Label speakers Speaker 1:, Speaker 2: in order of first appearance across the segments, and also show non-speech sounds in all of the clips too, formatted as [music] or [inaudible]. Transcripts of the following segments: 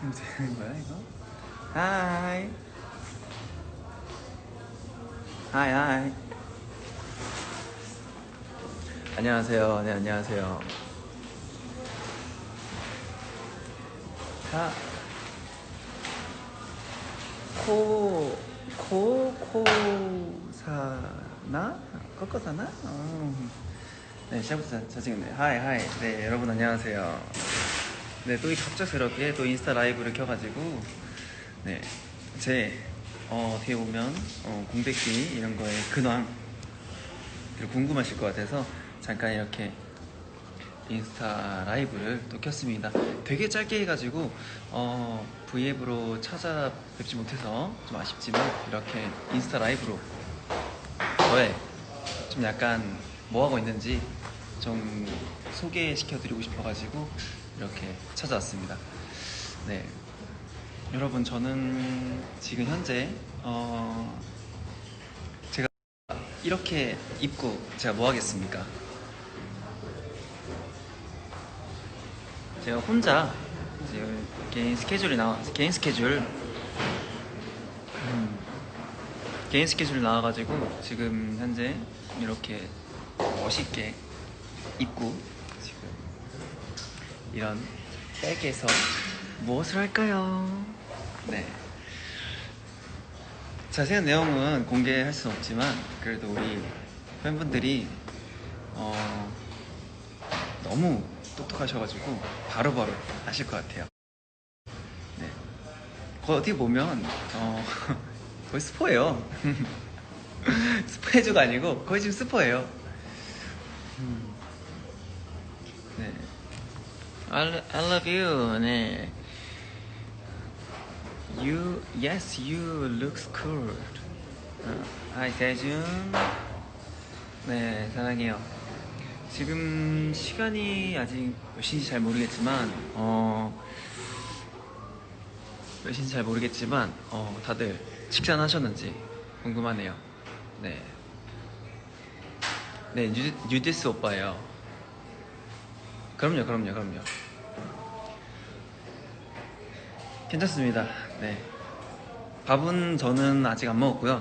Speaker 1: 되는 거야 이거? 하이 하이 하이 안녕하세요 네 안녕하세요 하 코, 코, 코 사나? 코코 사나? 어. 네, 시작부터 잘, 잘 찍었네. 하이, 하이. 네, 여러분 안녕하세요. 네, 또 이 갑작스럽게 또 인스타 라이브를 켜가지고, 네, 제, 어, 어떻게 보면, 어, 공백기 이런 거에 근황, 을 궁금하실 것 같아서 잠깐 이렇게 인스타 라이브를 또 켰습니다. 되게 짧게 해가지고 어, V앱으로 찾아뵙지 못해서 좀 아쉽지만 이렇게 인스타 라이브로 저의 좀 약간 뭐 하고 있는지 좀 소개시켜드리고 싶어가지고 이렇게 찾아왔습니다. 네, 여러분 저는 지금 현재 어, 제가 이렇게 입고 제가 뭐 하겠습니까? 제가 혼자 지금 개인 스케줄이 나와 개인 스케줄 음, 개인 스케줄 나와가지고 지금 현재 이렇게 멋있게 입고 이런 백에서 무엇을 할까요? 네 자세한 내용은 공개할 수는 없지만 그래도 우리 팬분들이 어, 너무 똑똑하셔가지고 바로바로 아실 것 같아요. 네. 거의 어떻게 보면 어, [laughs] 거의 스포예요. [laughs] 스포해줘가 아니고 거의 지금 스포예요. 음. 네. I, lo- I love you. 네. You, yes, you looks cool. 어, Hi, 대준. 네, 사랑해요. 지금 시간이 아직 몇 시인지 잘 모르겠지만, 어, 몇 시인지 잘 모르겠지만, 어, 다들 식사는 하셨는지 궁금하네요. 네. 네, 뉴, 뉴디스 오빠예요. 그럼요, 그럼요, 그럼요. 괜찮습니다. 네. 밥은 저는 아직 안 먹었고요.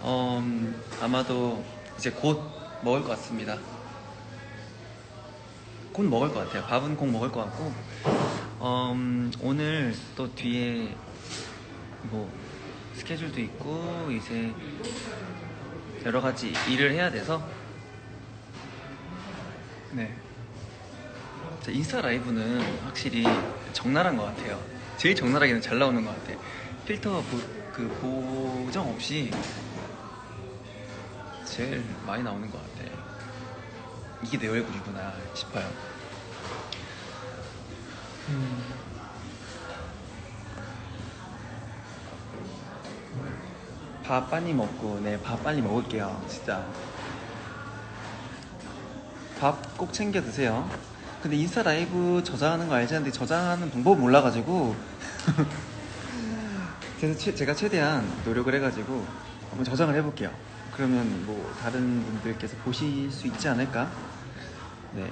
Speaker 1: 어, 음, 아마도 이제 곧 먹을 것 같습니다. 곧 먹을 것 같아요. 밥은 곧 먹을 것 같고, 어, 음, 오늘 또 뒤에 뭐 스케줄도 있고, 이제 여러 가지 일을 해야 돼서, 네. 자, 인스타 라이브는 확실히 적나라한 것 같아요. 제일 적나라하게는 잘 나오는 것 같아. 필터 보, 그 보정 없이 제일 많이 나오는 것 같아. 이게 내 얼굴이구나 싶어요. 음. 밥 빨리 먹고, 네, 밥 빨리 먹을게요. 진짜. 밥 꼭 챙겨 드세요. 근데 인스타 라이브 저장하는 거 알지 않는데 저장하는 방법 몰라가지고 그래서 최- 제가 최대한 노력을 해가지고 한번 저장을 해볼게요. 그러면 뭐 다른 분들께서 보실 수 있지 않을까? 네.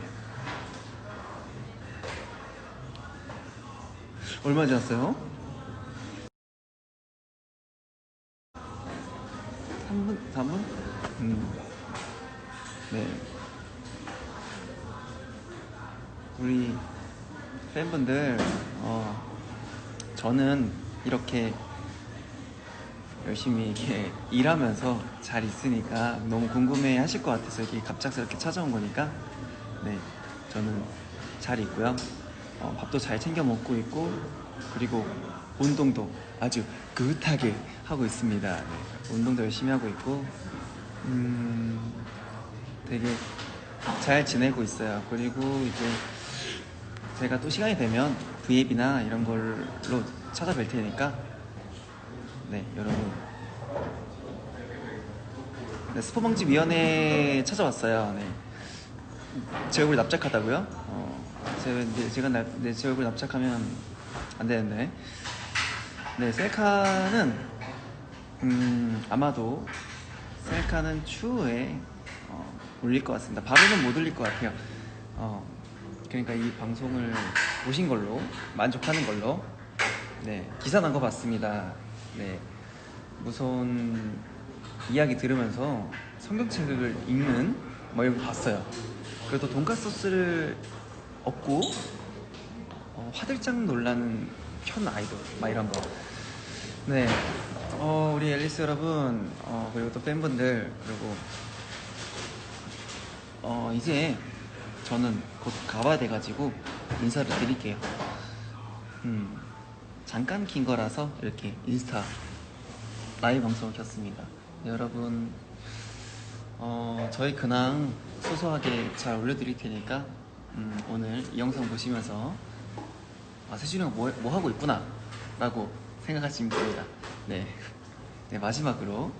Speaker 1: 얼마 지났어요? 3분? 4분? 우리 팬분들, 어, 저는 이렇게 열심히 이렇게 [laughs] 일하면서 잘 있으니까 너무 궁금해 하실 것 같아서 이렇게 갑작스럽게 찾아온 거니까, 네, 저는 잘 있고요. 어, 밥도 잘 챙겨 먹고 있고, 그리고 운동도 아주 굿하게 하고 있습니다. 네, 운동도 열심히 하고 있고, 음, 되게 잘 지내고 있어요. 그리고 이제 제가 또 시간이 되면 V앱이나 이런 걸로 찾아뵐 테니까 네 여러분 네, 스포방지 위원회 찾아왔어요. 네. 제 얼굴 납작하다고요? 어, 제, 네, 제가 나, 네, 제 얼굴 납작하면 안 되는데 네 셀카는 음, 아마도 셀카는 추후에 어, 올릴 것 같습니다. 바로는 못 올릴 것 같아요. 어, 그러니까 이 방송을 보신 걸로 만족하는 걸로 네 기사 난 거 봤습니다. 네 무서운 이야기 들으면서 성경책을 읽는 뭐 이런 거 봤어요. 그래도 돈가스 소스를 얻고 어, 화들짝 놀라는 현 아이돌 막 이런 거. 네. 어, 우리 앨리스 여러분, 어, 그리고 또 팬분들, 그리고, 어, 이제 저는 곧 가봐야 돼가지고 인사를 드릴게요. 음, 잠깐 킨 거라서 이렇게 인스타 라이브 방송을 켰습니다. 네, 여러분, 어, 저희 근황 소소하게 잘 올려드릴 테니까, 음, 오늘 이 영상 보시면서 아, 세준이가 뭐, 뭐 하고 있구나 라고 생각하시면 됩니다. 네. 네, 마지막으로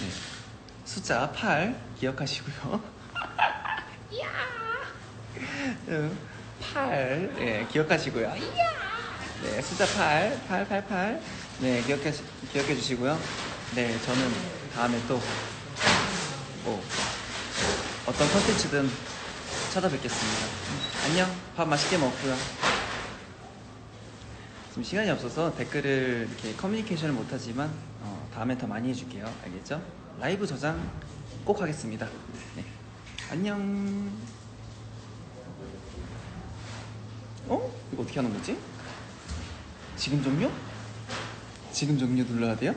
Speaker 1: 네, 숫자 8 기억하시고요. [laughs] 이야! 8 예, 기억하시고요. 네, 숫자 8, 8, 8, 8. 네, 기억해, 기억해 주시고요. 네, 저는 다음에 또, 뭐, 어떤 컨텐츠든 찾아뵙겠습니다. 안녕. 밥 맛있게 먹고요. 지금 시간이 없어서 댓글을 이렇게 커뮤니케이션을 못하지만 어, 다음에 더 많이 해줄게요. 알겠죠? 라이브 저장 꼭 하겠습니다. 네. 안녕. 어? 이거 어떻게 하는 거지? 지금 종료? 지금 종료 눌러야 돼요?